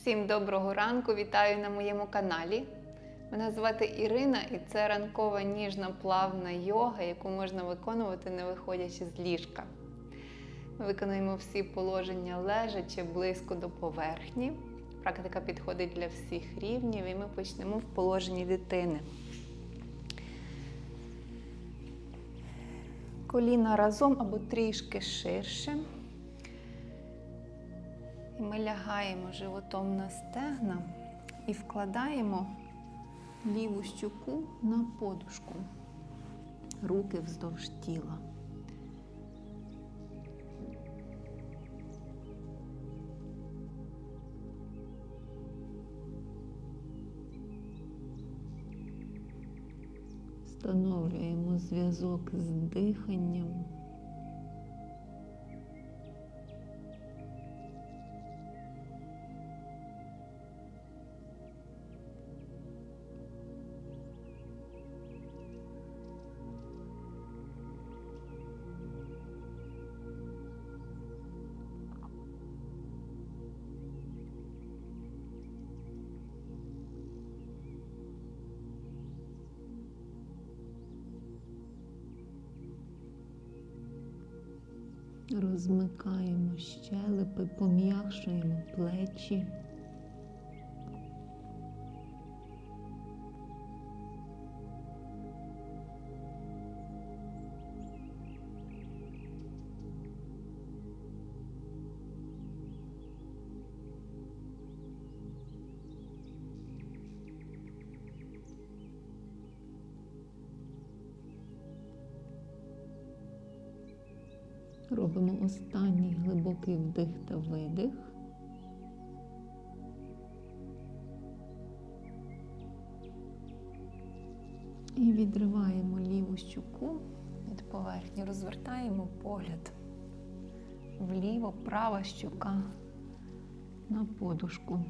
Всім доброго ранку! Вітаю на моєму каналі. Мене звати Ірина, і це ранкова ніжна плавна йога, яку можна виконувати, не виходячи з ліжка. Ми виконуємо всі положення лежачи близько до поверхні. Практика підходить для всіх рівнів, і ми почнемо в положенні дитини. Коліна разом або трішки ширше. Ми лягаємо животом на стегна і вкладаємо ліву щуку на подушку, руки вздовж тіла. Встановлюємо зв'язок з диханням. Розмикаємо щелепи, пом'якшуємо плечі. Робимо останній глибокий вдих та видих. І відриваємо ліву щуку від поверхні, розвертаємо погляд вліво, права щука на подушку.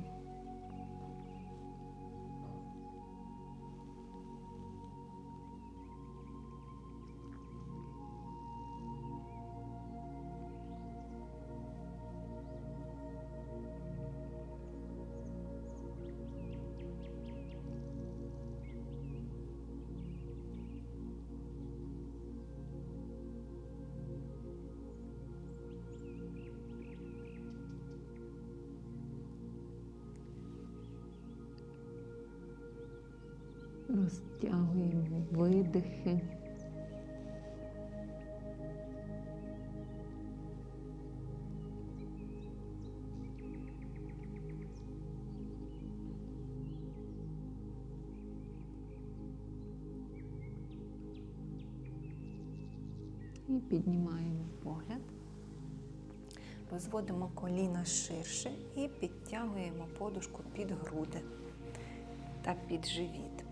Видихи. І піднімаємо погляд. Розводимо коліна ширше і підтягуємо подушку під груди та під живіт.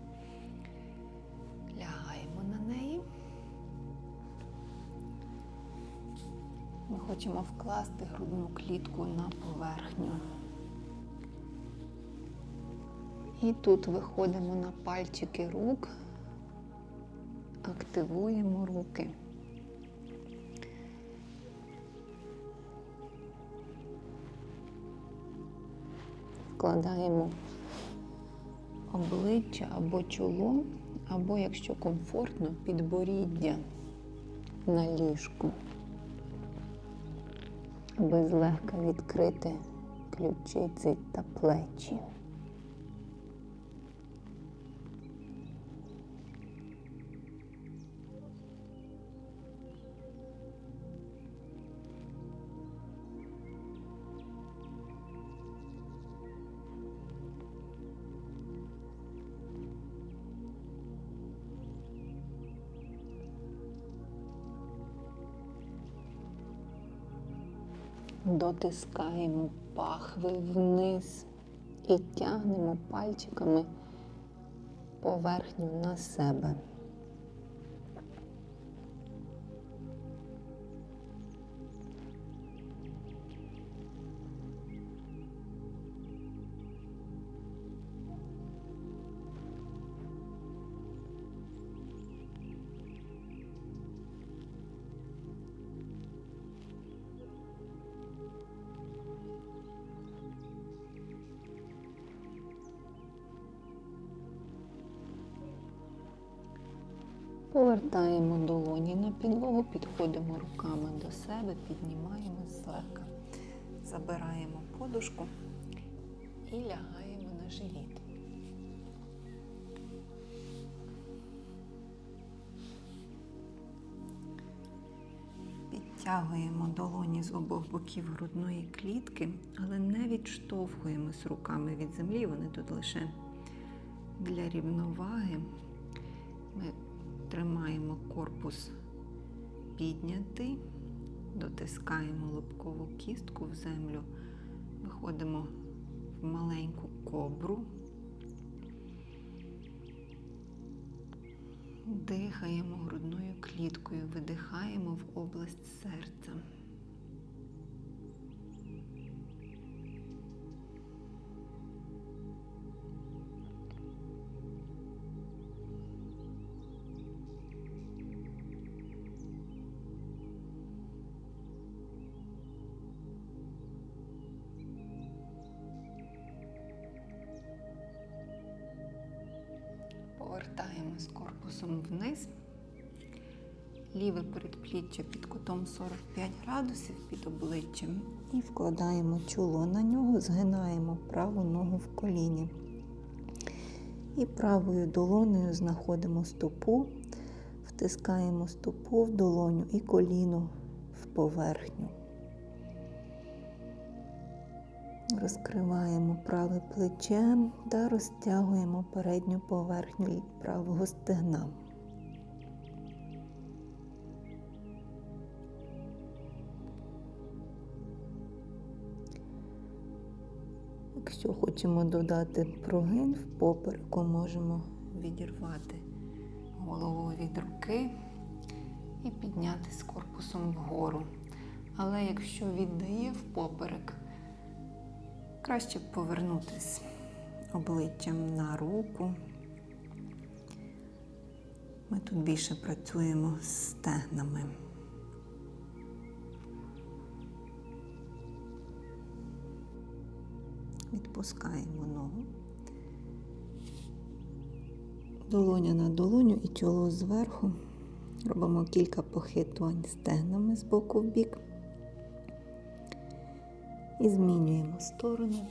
Хочемо вкласти грудну клітку на поверхню. І тут виходимо на пальчики рук, активуємо руки. Вкладаємо обличчя або чоло, або, якщо комфортно, підборіддя на ліжку, аби злегка відкрити ключиці та плечі. Дотискаємо пахви вниз і тягнемо пальчиками поверхню на себе. Повертаємо долоні на підлогу, підходимо руками до себе, піднімаємо злегка. Забираємо подушку і лягаємо на живіт. Підтягуємо долоні з обох боків грудної клітки, але не відштовхуємось руками від землі, вони тут лише для рівноваги. Ми тримаємо корпус піднятий, дотискаємо лобкову кістку в землю, виходимо в маленьку кобру, дихаємо грудною кліткою, видихаємо в область серця. Корпусом вниз. Ліве передпліччя під кутом 45 градусів під обличчям. І вкладаємо чоло на нього, згинаємо праву ногу в коліні. І правою долонею знаходимо стопу, втискаємо стопу в долоню і коліно в поверхню. Розкриваємо праве плече та розтягуємо передню поверхню правого стегна. Якщо хочемо додати прогин в попереку, можемо відірвати голову від руки і підняти з корпусом вгору. Але якщо віддає в поперек, Краще повернутися обличчям на руку. Ми тут більше працюємо з стегнами. Відпускаємо ногу. Долоня на долоню і чоло зверху. Робимо кілька похитувань стегнами з боку в бік. І змінюємо сторону.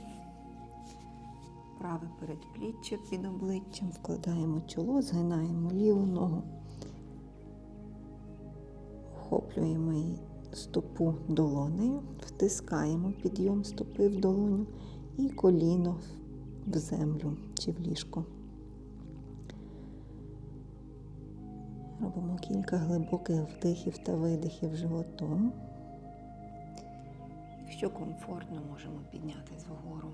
Праве передпліччя під обличчям, вкладаємо чоло, згинаємо ліву ногу, охоплюємо її стопу долонею, втискаємо підйом стопи в долоню і коліно в землю чи в ліжко. Робимо кілька глибоких вдихів та видихів животом. Якщо комфортно, можемо піднятися вгору.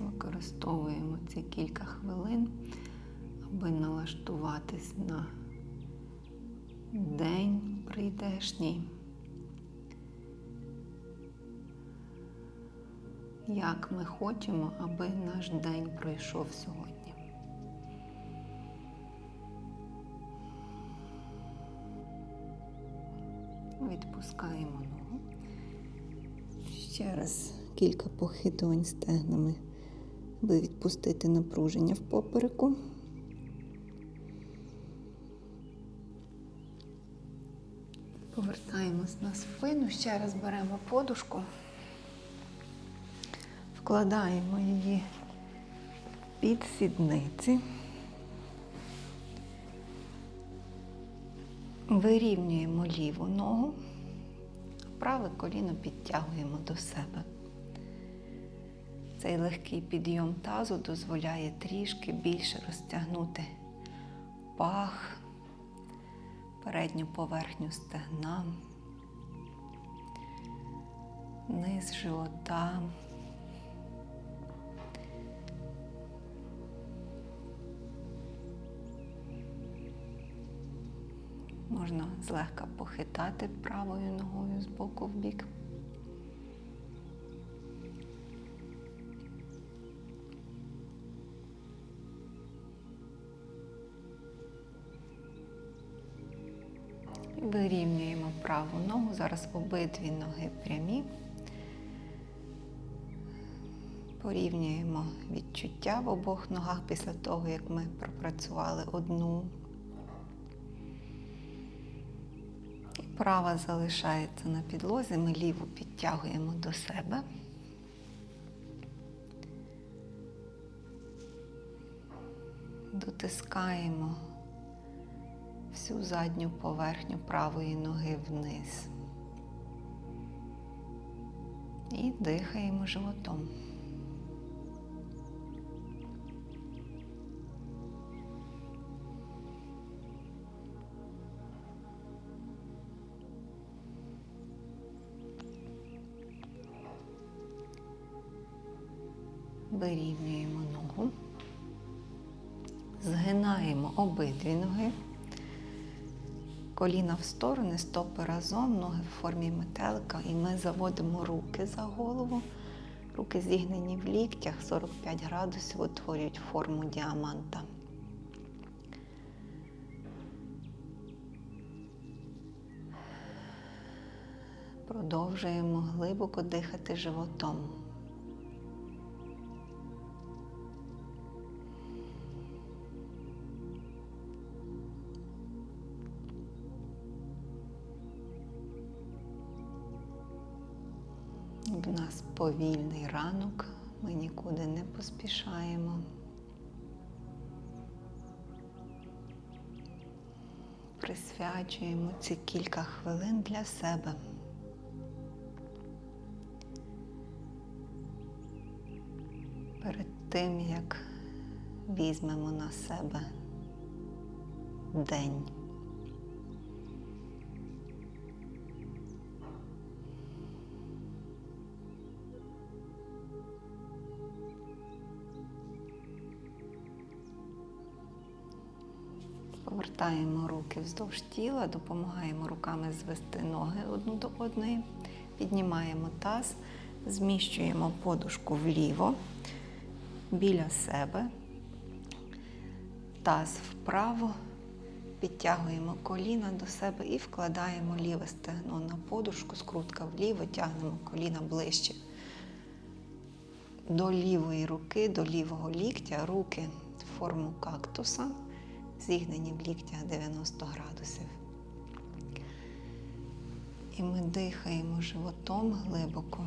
Використовуємо ці кілька хвилин, аби налаштуватись на день прийдешній. Як ми хочемо, аби наш день пройшов сьогодні. Відпускаємо ногу. Ще раз кілька похитувань стегнами, аби відпустити напруження в попереку. Повертаємось на спину, ще раз беремо подушку вкладаємо її під сідниці, вирівнюємо ліву ногу, праве коліно підтягуємо до себе. Цей легкий підйом тазу дозволяє трішки більше розтягнути пах, передню поверхню стегна, низ живота. Можна злегка похитати правою ногою з боку в бік. Вирівнюємо праву. ногу. Зараз обидві ноги прямі. Порівнюємо відчуття в обох ногах після того, як ми пропрацювали одну. Права залишається на підлозі, ми ліву підтягуємо до себе. Дотискаємо всю задню поверхню правої ноги вниз. І дихаємо животом. Вирівнюємо ногу, згинаємо обидві ноги, коліна в сторони, стопи разом, ноги в формі метелика, і ми заводимо руки за голову. Руки зігнені в ліктях 45 градусів, утворюють форму діаманта. Продовжуємо глибоко дихати животом. В нас повільний ранок, ми нікуди не поспішаємо. Присвячуємо ці кілька хвилин для себе. Перед тим, як візьмемо на себе день. Повертаємо руки вздовж тіла, допомагаємо руками звести ноги одну до одної, піднімаємо таз, зміщуємо подушку вліво, біля себе, таз вправо, підтягуємо коліна до себе і вкладаємо ліве стегно на подушку, скрутка вліво, тягнемо коліна ближче. До лівої руки, до лівого ліктя, руки в форму кактуса зігнені в ліктях 90 градусів. І ми дихаємо животом глибоко.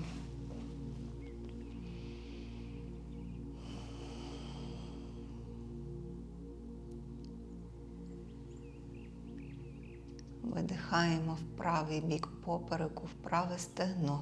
Видихаємо в правий бік попереку, в праве стегно.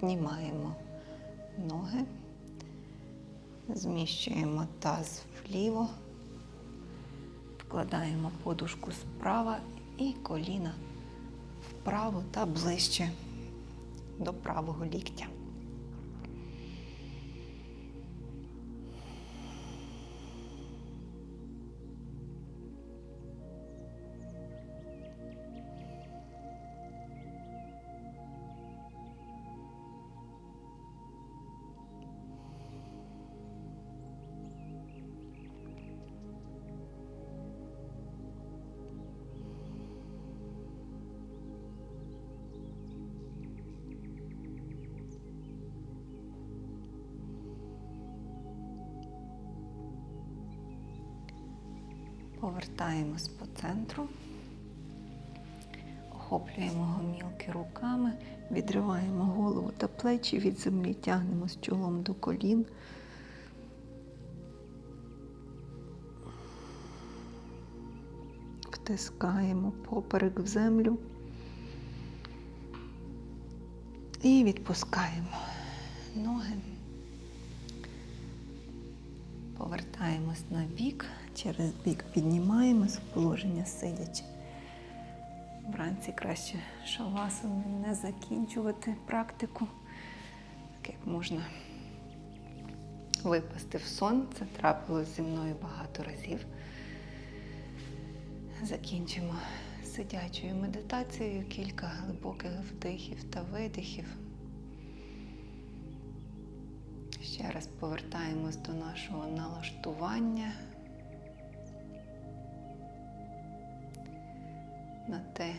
Піднімаємо ноги, зміщуємо таз вліво, вкладаємо подушку справа і коліна вправо та ближче до правого ліктя. Повертаємось по центру, охоплюємо гомілки руками, відриваємо голову та плечі від землі, тягнемось чолом до колін. Втискаємо поперек в землю і відпускаємо ноги. Повертаємось на бік, через бік піднімаємось в положення сидячи. Вранці краще шавасами не закінчувати практику, так як можна випасти в сон. Це трапилось зі мною багато разів. Закінчимо сидячою медитацією, кілька глибоких вдихів та видихів. Ще раз повертаємось до нашого налаштування на те,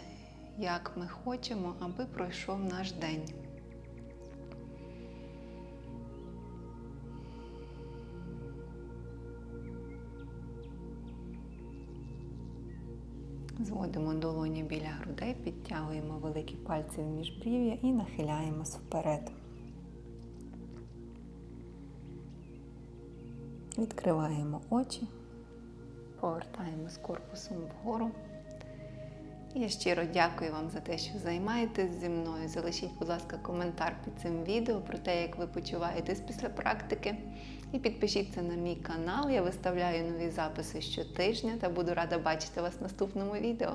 як ми хочемо, аби пройшов наш день. Зводимо долоні біля грудей, підтягуємо великі пальці в міжбрів'я і нахиляємось вперед. Відкриваємо очі, повертаємось корпусом вгору. Я щиро дякую вам за те, що займаєтесь зі мною. Залишіть, будь ласка, коментар під цим відео про те, як ви почуваєтесь після практики. І підпишіться на мій канал. Я виставляю нові записи щотижня та буду рада бачити вас в наступному відео.